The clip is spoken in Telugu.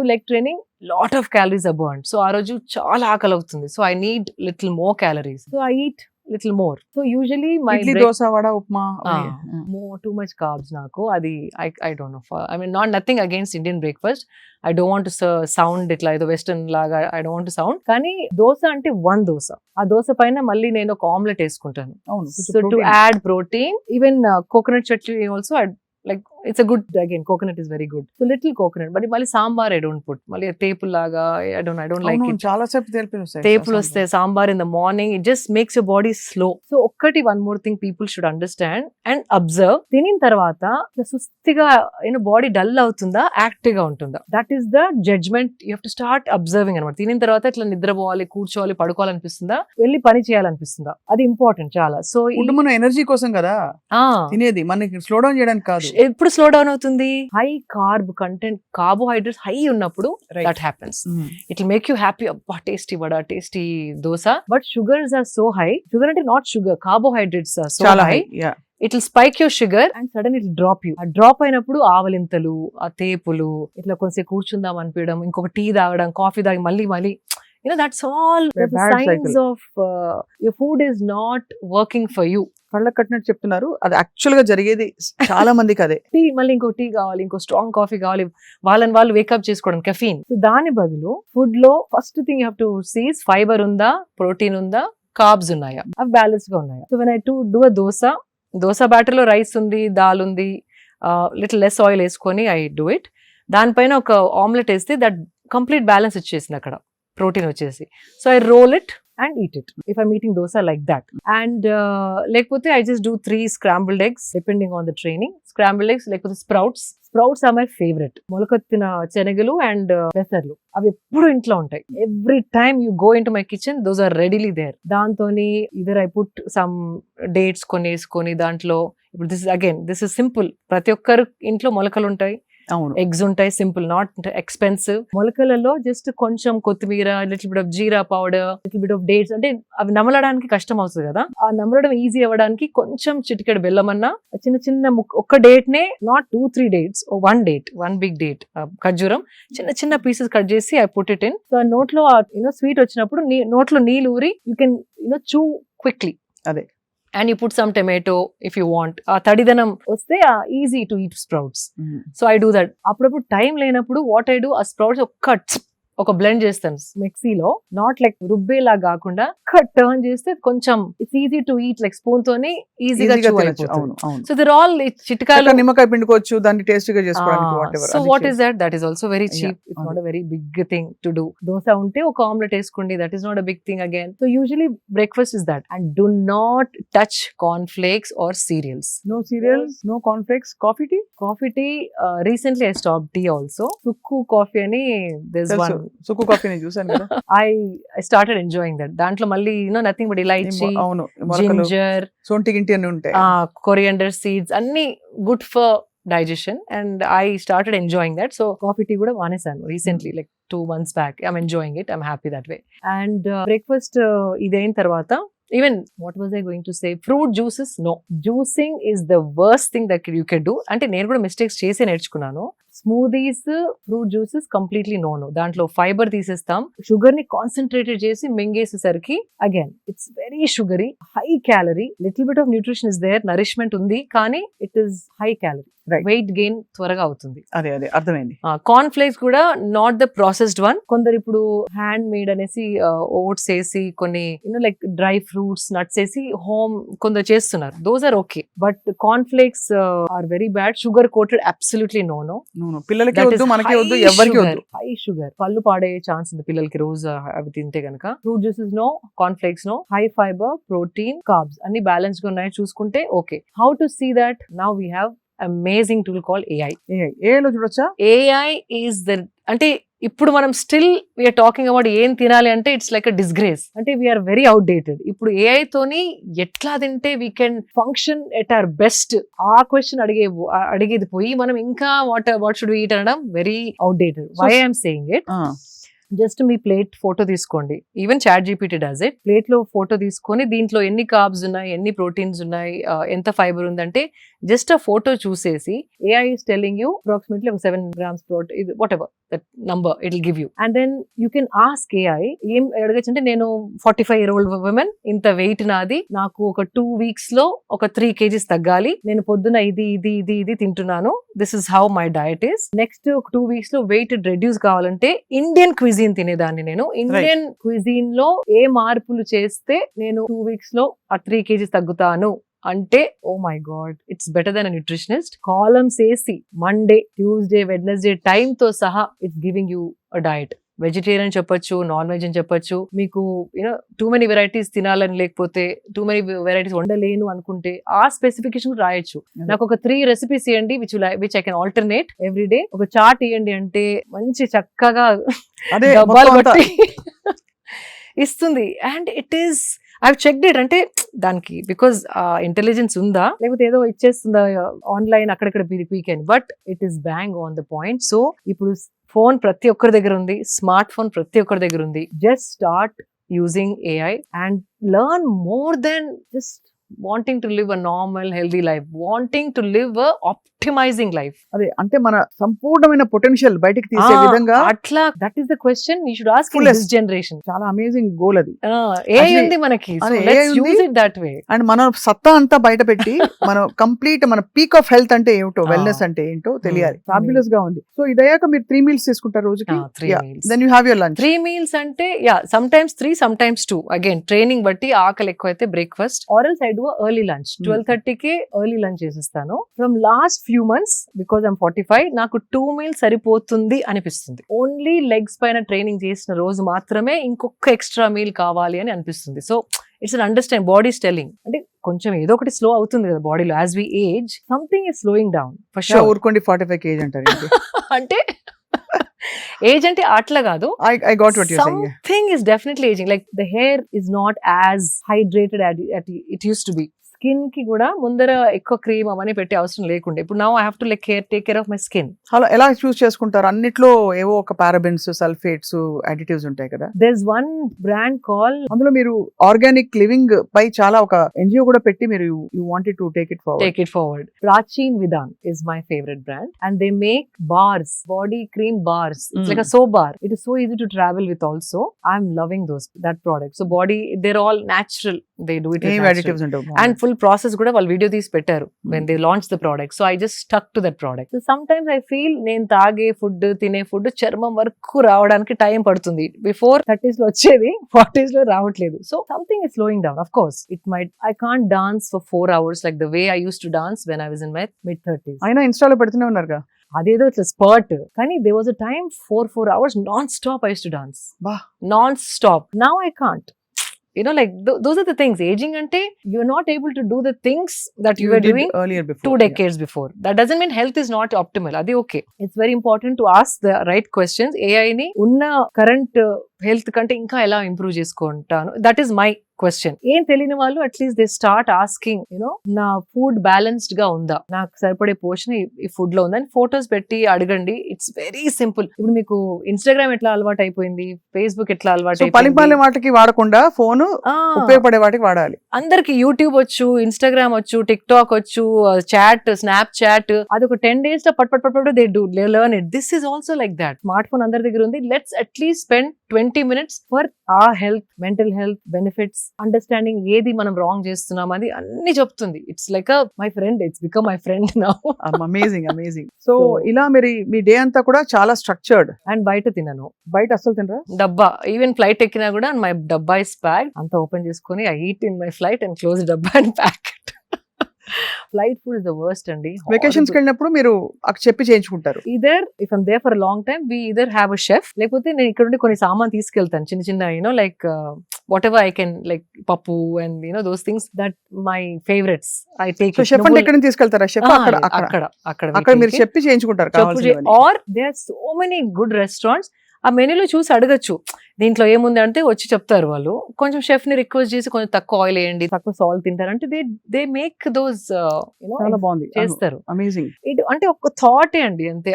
Do leg training lot of calories burned. So ఆ రోజు చాలా ఆకలి అవుతుంది. So I need little more calories so I eat little more so usually my dosa vada upma. More too much carbs నాకు. అది I I don't know I mean not nothing against Indian breakfast I don't want sound ఇట్లా ఏదో వెస్టర్న్ లాగా ఐ డోంట్ వాంట్ సౌండ్ కానీ దోశ అంటే వన్ దోశ. ఆ దోశ పైన మళ్ళీ నేను ఒక ఆమ్లెట్ వేసుకుంటాను. So to. Add protein even coconut chutney also like it's a good again coconut is very good so little coconut but మళ్ళీ సాంబార్ ఐ డోంట్ పుట్ మళ్ళీ టేపుల్ లాగా I don't I don't like it చాలా సేపు వస్తాయి టేపుల్ వస్తే sambar in the morning it just makes your body slow so ఒక్కటి one more thing people should understand and observe తినిన తర్వాత సుస్థిగా యూనో బాడీ డల్ అవుతుందా యాక్టివ్గా ఉంటుందా? That is the judgment you have to start observing అనమాట తినిన తర్వాత ఇట్లా నిద్రపోవాలి కూర్చోవాలి పడుకోవాలనిపిస్తుందా? వెళ్ళి పని చేయాలనిపిస్తుందా? అది ఇంపార్టెంట్ చాలా. సో ఫుడ్ మనం ఎనర్జీ కోసం కదా? తినేది. మనకి స్లో డౌన్ చేయడానికి కాదు. ఎప్పుడు స్లో డౌన్ అవుతుంది. High carb content carbohydrates high ఉన్నప్పుడు. That happens. It will make you happy అబ్బా tasty vada tasty dosa. But sugars are so high sugar అంటే not sugar carbohydrates are so high it will spike your sugar and sudden it drop you ఆ డ్రాప్ అయినప్పుడు ఆవలింతలు ఆ తేపులు ఇట్లా కొంచెం కూర్చుందాం అనిపించడం ఇంకొక టీ తాగడం కాఫీ తాగి మళ్ళీ మళ్ళీ. You know that's all A bad signs cycle. Of your food is not working for you కళ్ళకి కట్టినట్టు చెప్తున్నారు. అది యాక్చువల్గా జరిగేది చాలా మందికి అదే. టీ మళ్ళీ ఇంకో టీ కావాలి ఇంకో స్ట్రాంగ్ కాఫీ కావాలి. వాళ్ళని వాళ్ళు వేకప్ చేసుకోవడం కెఫీన్ సో దాని బదులు ఫుడ్లో first thing have to sees fibre ఉందా ప్రోటీన్ ఉందా కార్బ్స్ ఉన్నాయా? అవి బ్యాలెన్స్గా ఉన్నాయా? So when I to do a dosa dosa బ్యాటర్లో rice ఉంది దాల్ ఉంది లిటిల్ లెస్ ఆయిల్ వేసుకొని ఐ డూ ఇట్ దానిపైన ఒక ఆమ్లెట్ వేస్తే దట్ కంప్లీట్ బ్యాలెన్స్ వచ్చేసింది అక్కడ ప్రోటీన్ వచ్చేసి. So I roll it and eat it if I'm eating dosa like that and లేకపోతే I just do three scrambled eggs depending on the training scrambled eggs లేకపోతే sprouts sprouts or my favourite మొలకొత్తిన శనగలు అండ్ పెసర్లు అవి ఎప్పుడు ఇంట్లో ఉంటాయి every time you go in to my kitchen those are readily there దాంతో either I put some dates కొన్ని వేసుకొని దాంట్లో ఇప్పుడు this again this is simple ప్రతి ఒక్కరు ఇంట్లో మొలకలు ఉంటాయి అవును. ఎగ్స్ ఉంటాయి సింపుల్ నాట్ ఎక్స్పెన్సివ్. మొలకలలో జస్ట్ కొంచెం కొత్తిమీర little bit of jeera powder little bit of dates అంటే అవి నమలడానికి కష్టం అవుతుంది కదా. ఆ నమలడం ఈజీ అవ్వడానికి కొంచెం చిటికెడు బెల్లం అన్న చిన్న చిన్న ఒక్క డేట్ నే not two three dates one date one big date ఖర్జూరం చిన్న చిన్న పీసెస్ కట్ చేసి I put it in. So నోట్లో యూనో స్వీట్ వచ్చినప్పుడు నోట్లో నీళ్ళు ఊరి you can you know chew quickly అదే. And you put some tomato if you want ఆ తడిదనం వస్తే easy to eat sprouts. So I do that అప్పుడప్పుడు టైం లేనప్పుడు వాట్ ఐ డూ ఆ స్ప్రౌట్స్ ఒక్క ఒక బ్లెండ్ చేస్తాను. మిక్సీలో నాట్ లైక్ రుబ్బేలా కాకుండా టర్న్ చేస్తే కొంచెం it's easy to eat like spoon తోని ఈజీగా సో దర్ ఆల్ చిట్కాలు నిమ్మకాయ పిండుకోవచ్చు దాన్ని టేస్ట్గా చేసుకోవడానికి. So what is that that is also very cheap it's not. A very big thing to do dosa ఉంటే ఒక ఆమ్లెట్ వేసుకోండి. That is not a big thing again so usually breakfast is that and do not touch corn flakes or cereals no cereals no cornflakes coffee tea coffee tea recently I stop tea also sukku coffee అని దిస్ వన్ సుక్కు కాఫీ నేను చూసాను కదా. I I started enjoying that దాంట్లో మళ్ళీ యూనో నథింగ్ బట్ ఇలైచి అవును జింజర్ సొంటి గింటి అని ఉంటాయి. కొరియండర్ సీడ్స్ అన్ని good for digestion and I started enjoying that so coffee tea కూడా మానేశాను recently like two months back I'm enjoying it I'm happy that way and breakfast ఇదైన తర్వాత even what was I going to say fruit juices no juicing is the worst thing that you can do అంటే నేను కూడా మిస్టేక్స్ చేసే నేర్చుకున్నాను. Smoothies fruit juices completely no no దాంట్లో ఫైబర్ తీసేస్తాం. షుగర్ని కాన్సన్ట్రేటెడ్ చేసి మింగేసేసరికి again it's very sugary high calorie little bit of nutrition is there nourishment ఉంది కానీ it is high calorie. Weight gain త్వరగా అవుతుంది. అదే అదే అర్థమైంది. కార్న్ ఫ్లేక్స్ కూడా నాట్ ద ప్రాసెస్డ్ వన్. కొందరు ఇప్పుడు హ్యాండ్ మేడ్ అనేసి ఓట్స్ వేసి కొన్ని you know like dry fruits nuts వేసి హోమ్ కొందరు చేస్తున్నారు. Those are okay but corn flakes are very bad sugar coated absolutely no no అవును. పిల్లలకి వద్దు మనకి వద్దు ఎవరికి వద్దు. హై షుగర్ పళ్ళు పాడే ఛాన్స్ ఉంది పిల్లలకి రోజు అవి తింటే గనక. Fruit juices no corn flakes no high fibre protein carbs అన్ని బ్యాలెన్స్గా ఉన్నాయి చూసుకుంటే okay how to see that now we have amazing tool call AI A- ఏలో చూడొచ్చా? ఏఐ ఈజ్ ద అంటే ఇప్పుడు మనం స్టిల్ వీఆర్ టాకింగ్ అబౌట్ ఏం తినాలి అంటే ఇట్స్ లైక్ అ డిస్గ్రేస్ అంటే వీఆర్ వెరీ అవుట్డేటెడ్ ఇప్పుడు ఏఐ తోని ఎట్లా తింటే we can function at our best ఆ క్వశ్చన్ అడిగే అడిగేది పోయి మనం ఇంకా వాట్ వాట్ షుడ్ ఈట్ అనడం very outdated why I'm saying it just me plate photo తీసుకోండి. Even chat GPT does it ప్లేట్లో ఫోటో తీసుకొని దీంట్లో ఎన్ని కార్బ్స్ ఉన్నాయి ఎన్ని ప్రోటీన్స్ ఉన్నాయి ఎంత ఫైబర్ ఉందంటే జస్ట్ ఆ ఫోటో చూసేసి AI is telling you approximately ఒక seven grams protein whatever that number it will give you and then you can ask AI ఏం అడగచ్చు అంటే నేను forty five year old woman ఇంత వెయిట్ నాది నాకు ఒక టూ వీక్స్లో ఒక త్రీ కేజీస్ తగ్గాలి నేను పొద్దున ఇది ఇది ఇది ఇది తింటున్నాను this is how my diet is next two వీక్స్లో weight reduce కావాలంటే ఇండియన్ క్విజీన్ తినేదాన్ని నేను. ఇండియన్ క్విజీన్లో ఏ మార్పులు చేస్తే నేను టూ వీక్స్లో ఆ త్రీ కేజీస్ తగ్గుతాను? అంటే ఓ my God it's better than nutritionist columns వేసి మండే ట్యూస్డే వెడ్నెస్డే టైం తో సహా it's giving you a diet vegetarian చెప్పొచ్చు నాన్ వెజ్ అని చెప్పొచ్చు. మీకు యూనో టూ మెనీ వెరైటీస్ తినాలని లేకపోతే టూ మెనీ వెరైటీస్ వండలేను అనుకుంటే ఆ స్పెసిఫికేషన్ రాయొచ్చు. నాకు ఒక త్రీ రెసిపీస్ ఇవ్వండి which which I can alternate every day ఒక చార్ట్ ఇవ్వండి అంటే మంచి చక్కగా డబ్బాలు. కొట్టి ఇస్తుంది. And it is I check it అంటే దానికి బికాస్ ఇంటెలిజెన్స్ ఉందా? లేకపోతే ఏదో ఇచ్చేస్తుందా ఆన్లైన్ అక్కడక్కడ pecan. But it is bang on the point so ఇప్పుడు ఫోన్ ప్రతి ఒక్కరి దగ్గర ఉంది. స్మార్ట్ ఫోన్ ప్రతి ఒక్కరి దగ్గర ఉంది. Just start using AI and learn more than just wanting to live a normal healthy life wanting to live a optimising life అదే అంటే మన సంపూర్ణమైన పొటెన్షియల్ బయటికి తీసే విధంగా అట్లా that is the question you should ask. This generation చాలా అమేజింగ్ గోల్ అది. ఏ ఉంది మనకి. Use it that way and మన సత్తా అంతా బయట పెట్టి మనం కంప్లీట్ మన పీక్ ఆఫ్ హెల్త్ అంటే ఏమిటో. వెల్నెస్ అంటే ఏంటో తెలియాలి. Hmm. ఫ్యాబులస్గా ఉంది. సో ఇది అయ్యాక మీరు త్రీ మీల్స్ తీసుకుంటారు రోజుకి? Three meals then you have your lunch three meals అంటే yeah sometimes three sometimes two again training బట్టి ఆకలి ఎక్కువ అయితే బ్రేక్ఫాస్ట్ ఆరల్ సైడ్ ఎర్లీ లంచ్. ట్వెల్వ్ థర్టీకి ఎర్లీ లంచ్ చేసేస్తాను. From last few months because I'm forty five నాకు టూ మీల్స్ సరిపోతుంది అనిపిస్తుంది. ఓన్లీ లెగ్స్ పైన ట్రైనింగ్ చేసిన రోజు మాత్రమే ఇంకొక ఎక్స్ట్రా మీల్ కావాలి అని అనిపిస్తుంది. So it's un understand body telling అంటే కొంచెం ఏదో ఒకటి స్లో అవుతుంది కదా బాడీలో as we age something is slowing down sure ఊరుకోండి ఫార్టీ ఫైవ్ కేజీ అంటారు అంటే ఏజ్ అంటే అట్లా కాదు I I got what you saying something is definitely ageing like the hair is not as hydrated it used to be స్కిన్కి కూడా ముందర ఎక్కువ క్రీమ్ అవన్నీ పెట్టే అవసరం లేకుండే. ఇప్పుడు now I have to like care take care of my skin. అలా ఎలా చూస్ చేసుకుంటారు? అన్నిట్లో ఏవో ఒక పారాబెన్స్ సల్ఫేట్స్ అడిటివ్స్ ఉంటాయి కదా? There is one brand call అందులో మీరు ఆర్గానిక్ లివింగ్ పై చాలా ఒక ఎన్జిఓ కూడా పెట్టి మీరు you wanted to take it forward. Take it forward Prachin Vidhan is my favourite brand and they make bars body cream bars it's. Like so bar it is so easy to travel with also I'm loving those that product so body they're all natural they do it and full process కూడా వాళ్ళు వీడియో తీసి పెట్టారు when they launch the product so I just stuck to that product sometimes I feel నేను తాగే ఫుడ్ తినే ఫుడ్ చర్మం వరకు రావడానికి టైం పడుతుంది. బిఫోర్ థర్టీస్లో వచ్చేది ఫార్టీస్లో రావట్లేదు. So something is slowing down of course it might I can't dance for four hours like the way I used to dance when I was in my mid thirties అయినా ఇన్స్టాలో పెడుతూనే ఉన్నారుగా? అదేదో ఇట్లా స్పర్ట్ కానీ they was a time four four hours non stop I to dance బా. Non stop now I can't you know like those are the things ageing అంటే you are not able to do the things that you are doing earlier before two decades before that doesn't mean health is not optimal అది okay it's very important to ask the right questions ఏఐని ఉన్న కరెంట్ హెల్త్ కంటే ఇంకా ఎలా ఇంప్రూవ్ చేసుకుంటాను దట్ ఈస్ మై క్వశ్చన్ ఏం తెలియని వాళ్ళు at least they start asking you know నా ఫుడ్ బ్యాలెన్స్డ్గా ఉందా? నాకు సరిపడే పోషన్ ఈ ఫుడ్లో ఉందని ఫొటోస్ పెట్టి అడగండి. ఇట్స్ వెరీ సింపుల్ ఇప్పుడు మీకు ఇన్స్టాగ్రామ్ ఎట్లా అలవాటు అయిపోయింది? ఫేస్బుక్ ఎట్లా అలవాటు పలిపాలెం వాటికి వాడకుండా ఫోన్ ఉపయోగపడే వాటికి వాడాలి. అందరికి యూట్యూబ్ వచ్చు ఇన్స్టాగ్రామ్ వచ్చు టిక్ టాక్ వచ్చు చాట్ స్నాప్ చాట్ అది ఒక టెన్ డేస్లో but but they do learn it this is also like that smartphone అందరి దగ్గర ఉంది. Let's at least spend twenty minutes for a health mental health benefits understanding ఏది మనం రాంగ్ చేస్తున్నాం అది అన్ని చెప్తుంది. It's like my friend it's become my friend now amazing amazing so ఇలా మరి మీ డే అంతా కూడా చాలా స్ట్రక్చర్డ్ అండ్ బయట తినను. బయట అస్సలు తినరా? డబ్బా. ఈవెన్ ఫ్లైట్ ఎక్కినా కూడా మై డబ్బా ఇస్ ప్యాక్ అంతా ఓపెన్ చేసుకొని I eat in my flight and close డబ్బా and pack flight food is the worst అండి. వెకేషన్స్ వెళ్ళినప్పుడు మీరు చెప్పి చేయించుకుంటారు. Either if I'm there for long time we either have a chef లేకపోతే నేను ఇక్కడ నుండి కొన్ని సామాన్ తీసుకెళ్తాను. చిన్న చిన్న you know like whatever I can like పప్పు and you know those things that my favourites I take chef అంటే ఎక్కడి తీసుకెళ్తారా? షెఫ్ అక్కడ అక్కడ అక్కడ. మీరు చెప్పి చేయించుకుంటారు. Or they are so many good restaurants ఆ మెనూలో చూసి అడగచ్చు. దీంట్లో ఏముంది అంటే వచ్చి చెప్తారు వాళ్ళు. కొంచెం షెఫ్ని రిక్వెస్ట్ చేసి కొంచెం తక్కువ ఆయిల్ వేయండి తక్కువ సాల్ట్ తింటారు అంటే దే దే మేక్ దోస్ చాలా బాగుంది. చేస్తారు. అమేజింగ్ ఇటు అంటే ఒక థాటే అండి అంతే.